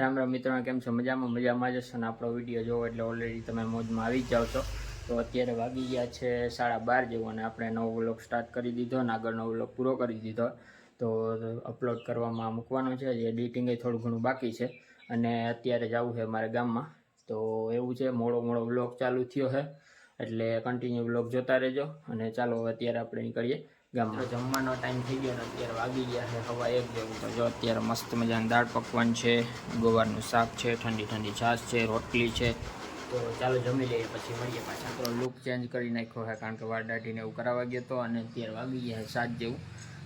રામ રામ મિત્રો, કેમ છો? મજામાં મજામાં જ હશો ને આપણો વીડિયો જોવો એટલે ઓલરેડી તમે મોજમાં આવી જ જાઓ છો. તો અત્યારે વાગી ગયા છે સાડા બાર જેવું અને આપણે નવો વ્લોગ સ્ટાર્ટ કરી દીધો અને આગળનો વ્લોગ પૂરો કરી દીધો. તો અપલોડ કરવામાં મૂકવાનો છે એડિટિંગ થોડું ઘણું બાકી છે. અને અત્યારે જવું છે મારે ગામમાં. તો એવું છે, મોડો મોડો વ્લોગ ચાલુ થયો છે. એટલે કન્ટિન્યુ વ્લોગ જોતા રહેજો અને ચાલો અત્યારે આપણે નીકળીએ. ગામમાં. જમવાનો ટાઈમ થઈ ગયો ને અત્યારે વાગી ગયા છે હવા એક જેવું તો જો અત્યારે મસ્ત મજાની દાળ પકવાન છે, ગોવારનું શાક છે, ઠંડી ઠંડી છાશ છે, રોટલી છે. તો ચાલો જમી લઈએ, પછી મળીએ પાછા. તો લુક ચેન્જ કરી નાખ્યો છે, કારણ કે વાર દાઢીને એવું કરાવવા ગયો હતો અને અત્યારે વાગી ગયા છે સાત જેવું.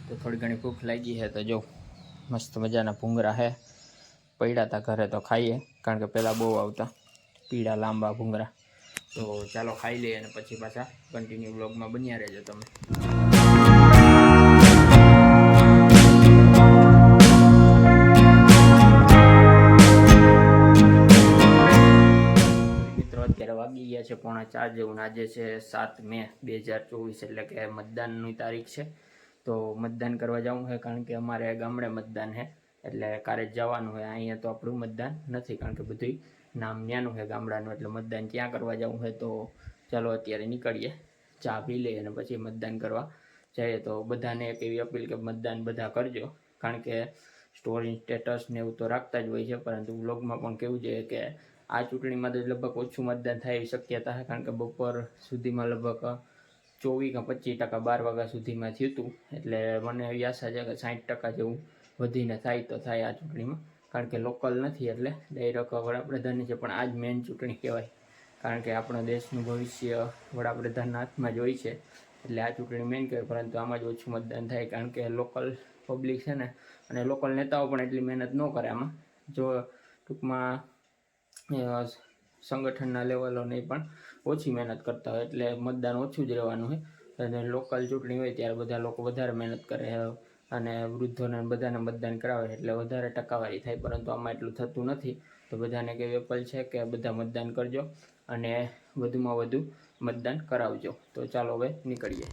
તો થોડી ઘણી ભૂખ લાગી છે, તો જો મસ્ત મજાના ભૂંગરા છે. પડ્યા હતા ઘરે તો ખાઈએ, કારણ કે પહેલાં બહુ આવતા પીળા લાંબા ભૂંગરા તો ચાલો ખાઈ લઈએ અને પછી પાછા કન્ટિન્યુ બ્લોગમાં બન્યા રહેજો તમે. છે, પોણા ચાર જેવું આજે છે સાત મે બે હજાર ચોવીસ, એટલે કે મતદાનની તારીખ છે. તો મતદાન કરવા જવું છે કારણ કે અમારે ગામડે મતદાન છે, એટલે કારે જવાનું હોય, અહીંયા તો આપણું મતદાન નથી કારણ કે બધું નામ ન્યાનું છે ગામડાનું, એટલે મતદાન ત્યાં કરવા જવું હોય તો ચાલો અત્યારે નીકળીએ, ચા પી લઈએ અને પછી મતદાન કરવા જઈએ. તો બધાને એક એવી અપીલ કે મતદાન બધા કરજો, કારણ કે સ્ટોરી સ્ટેટસ ને એવું તો રાખતા જ હોય છે, પરંતુ વ્લોગમાં પણ કેવું છે કે આ ચૂંટણીમાં તો લગભગ ઓછું મતદાન થાય શક્યતા છે, કારણ કે બપોર સુધીમાં લગભગ ચોવીસ કે પચીસ ટકા બાર વાગ્યા સુધીમાં થયું હતું. એટલે મને એવી આશા છે કે સાઠ ટકા જેવું વધીને થાય તો થાય આ ચૂંટણીમાં, કારણ કે લોકલ નથી એટલે ડાયરેક્ટ વડાપ્રધાનની છે, પણ આ જ મેઇન ચૂંટણી કહેવાય. કારણ કે આપણા દેશનું ભવિષ્ય વડાપ્રધાનના હાથમાં જ હોય છે. એટલે આ ચૂંટણી મેઇન કહેવાય, પરંતુ આમાં જ ઓછું મતદાન થાય, કારણ કે લોકલ પબ્લિક છે ને, અને લોકલ નેતાઓ પણ એટલી મહેનત ન કરે આમાં. જો ટૂંકમાં સંગઠનના લેવલોને પણ ઓછી મહેનત કરતા હોય, એટલે મતદાન ઓછું જ રહેવાનું હોય. અને લોકલ ચૂંટણી હોય ત્યારે બધા લોકો વધારે મહેનત કરે અને વૃદ્ધોને બધાને મતદાન કરાવે એટલે વધારે ટકાવારી થાય. પરંતુ આમાં એટલું થતું નથી. તો બધાને કે વેપલ છે કે બધા મતદાન કરજો અને વધુમાં વધુ મતદાન કરાવજો. તો ચાલો હવે નીકળીએ.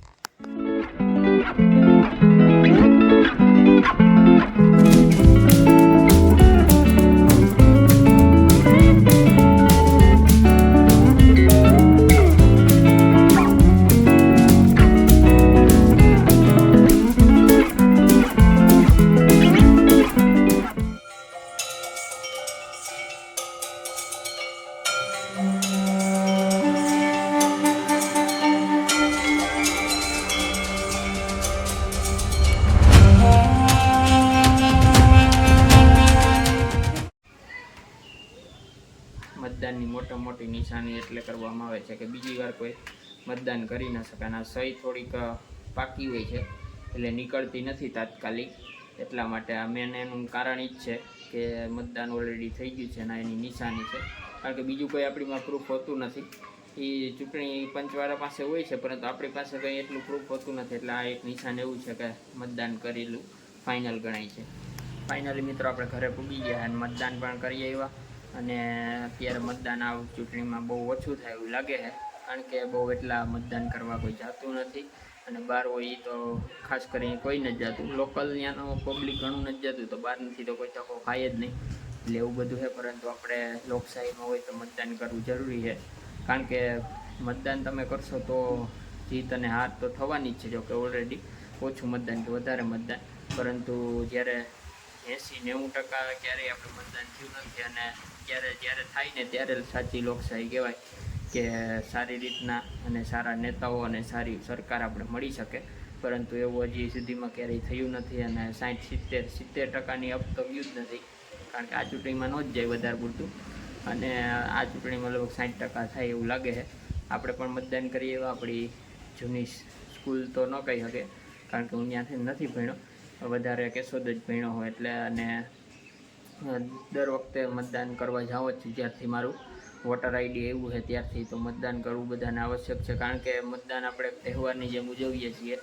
નિશાની એટલે કરવામાં આવે છે કે બીજી વાર કોઈ મતદાન કરી ન શકે. અને સહી થોડીક પાકી હોય છે, એટલે નીકળતી નથી તાત્કાલિક. એટલા માટે આ મેન એનું કારણ એ જ છે કે મતદાન ઓલરેડી થઈ ગયું છે અને એની નિશાની છે. કારણ કે બીજું કોઈ આપણીમાં પ્રૂફ હોતું નથી. એ ચૂંટણી પંચવાળા પાસે હોય છે, પરંતુ આપણી પાસે કંઈ એટલું પ્રૂફ હોતું નથી. એટલે આ એક નિશાન એવું છે કે મતદાન કરેલું ફાઇનલ ગણાય છે. ફાઇનલી મિત્રો, આપણે ઘરે પૂગી ગયા અને મતદાન પણ કરી આવ્યા. અને અત્યારે મતદાન આ ચૂંટણીમાં બહુ ઓછું થાય એવું લાગે છે. કારણ કે બહુ એટલા મતદાન કરવા કોઈ જતું નથી અને બહાર હોય એ તો ખાસ કરીને કોઈ નથી જતું. લોકલ ત્યાંનો પબ્લિક ઘણું નથી જતું, તો બહાર નથી તો કોઈ તકો ખાય જ નહીં. એટલે એવું બધું છે, પરંતુ આપણે લોકશાહીમાં હોય તો મતદાન કરવું જરૂરી છે. કારણ કે મતદાન તમે કરશો તો જીત અને હાર તો થવાની જ છે જોકે ઓલરેડી ઓછું મતદાન કે વધારે મતદાન. પરંતુ જ્યારે એંસી નેવું ટકા ક્યારેય આપણે મતદાન થયું નથી અને જ્યારે જ્યારે થાય ને ત્યારે સાચી લોકશાહી કહેવાય કે સારી રીતના અને સારા નેતાઓ અને સારી સરકાર આપણે મળી શકે. પરંતુ એવું હજી સુધીમાં ક્યારેય થયું નથી અને સાઠ સિત્તેર સિત્તેર ટકાની અપ તો ગયું જ નથી. કારણ કે આ ચૂંટણીમાં ન જ જાય વધારે પૂરતું. અને આ ચૂંટણીમાં લગભગ સાઠ ટકા થાય એવું લાગે છે. આપણે પણ મતદાન કરીએ એવા આપણી જૂની સ્કૂલ તો ન કહી શકે. કારણ કે હું ત્યાંથી નથી ભણ્યો. વધારે કેશોદ જ ભણ્યો હોય એટલે અને દર વખતે મતદાન કરવા જાઓ જ જ્યારથી મારું વોટર આઈડી એવું છે ત્યારથી તો મતદાન કરવું બધાને આવશ્યક છે. કારણ કે મતદાન આપણે તહેવારની જેમ ઉજવીએ છીએ,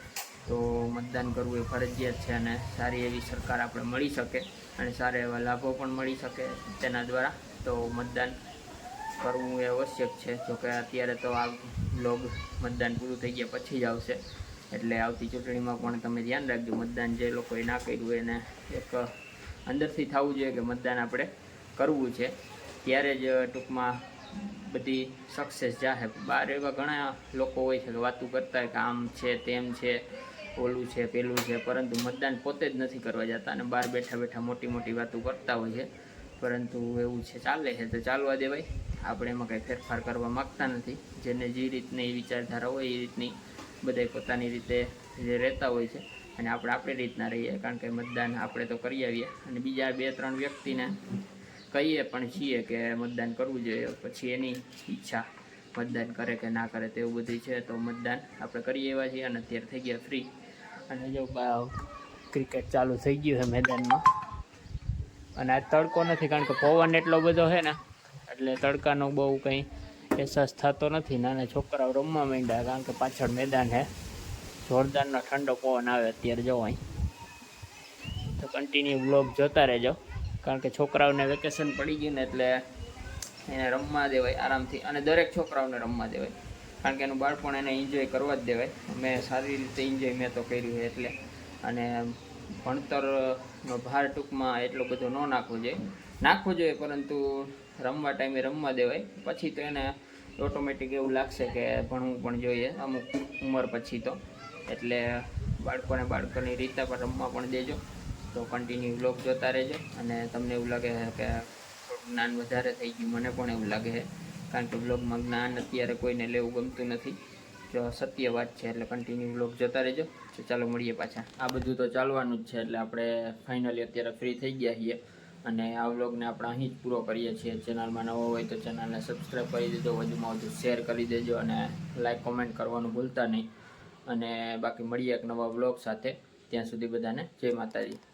તો મતદાન કરવું એ ફરજિયાત છે અને સારી એવી સરકાર આપણે મળી શકે અને સારા એવા લાભો પણ મળી શકે તેના દ્વારા. તો મતદાન કરવું એ આવશ્યક છે. જોકે અત્યારે તો આ બ્લોગ મતદાન પૂરું થઈ ગયા પછી જ આવશે. એટલે આવતી ચૂંટણીમાં પણ તમે ધ્યાન રાખજો, મતદાન જે લોકોએ ના કર્યું એને એક અંદરથી થવું જોઈએ કે મતદાન આપણે કરવું છે. ત્યારે જ ટૂંકમાં બધી સક્સેસ જાહે. બહાર એવા ઘણા લોકો હોય છે કે વાતું કરતા હોય કે આમ છે, તેમ છે, ઓલું છે, પેલું છે, પરંતુ મતદાન પોતે જ નથી કરવા જતા અને બહાર બેઠા બેઠા મોટી મોટી વાતો કરતા હોય છે. પરંતુ એવું છે, ચાલે છે તો ચાલવા દેવાય. આપણે એમાં કંઈ ફેરફાર કરવા માગતા નથી. જેને જે રીતની વિચારધારા હોય એ રીતની બધાય પોતાની રીતે રહેતા હોય છે અને આપણે આપણી રીતના રહીએ, કારણ કે મતદાન આપણે તો કરી આવીએ. અને બીજા બે ત્રણ વ્યક્તિને કહીએ પણ છીએ કે મતદાન કરવું જોઈએ. પછી એની ઈચ્છા મતદાન કરે કે ના કરે તેવું બધું છે, તો મતદાન આપણે કરી એવા છીએ અને અત્યારે થઈ ગયા ફ્રી અને જો ક્રિકેટ ચાલુ થઈ ગયું છે મેદાનમાં. અને આ તડકો નથી, કારણ કે પવન એટલો બધો છે ને, એટલે તડકાનો બહુ કંઈ અહેસાસ થતો નથી નાના છોકરાઓ રમવા માંડ્યા કારણ કે પાછળ મેદાન છે જોરદારનો ઠંડો પવન આવે અત્યારે જો અહીં. તો કન્ટિન્યુ બ્લોગ જોતા રહેજો. કારણ કે છોકરાઓને વેકેશન પડી ગયું ને એટલે એને રમવા દેવાય આરામથી. અને દરેક છોકરાઓને રમવા દેવાય. કારણ કે એનું બાળપણ એને એન્જોય કરવા જ દેવાય. મેં સારી રીતે એન્જોય મેં તો કર્યું એટલે. અને ભણતરનો ભાર ટૂંકમાં એટલો બધો ન નાખવો જોઈએ. નાખવો જોઈએ પરંતુ રમવા ટાઈમે રમવા દેવાય. પછી તો એને ઓટોમેટિક એવું લાગશે કે ભણવું પણ જોઈએ અમુક ઉંમર પછી તો. એટલે બાળકોને બાળકોની રીતે પણ રમવા પણ દેજો. તો કન્ટિન્યુ બ્લોગ જોતા રહેજો. અને તમને એવું લાગે કે જ્ઞાન વધારે થઈ ગયું, મને પણ એવું લાગે છે. કારણ કે બ્લોગમાં જ્ઞાન અત્યારે કોઈને લેવું ગમતું નથી. જો સત્ય વાત છે, એટલે કન્ટિન્યુ બ્લોગ જોતા રહેજો. તો ચાલો મળીએ પાછા. આ બધું તો ચાલવાનું જ છે, એટલે આપણે ફાઇનલી અત્યારે ફ્રી થઈ ગયા છીએ. અને આ વ્લોગને આપણે અહીં જ પૂરો કરીએ છીએ. ચેનલમાં નવો હોય તો ચેનલને સબસ્ક્રાઈબ કરી દેજો, વધુમાં વધુ શેર કરી દેજો અને લાઈક, કોમેન્ટ કરવાનું ભૂલતા નહીં. અને બાકી મળીએ એક નવા વ્લોગ સાથે. ત્યાં સુધી બધાને જય માતાજી.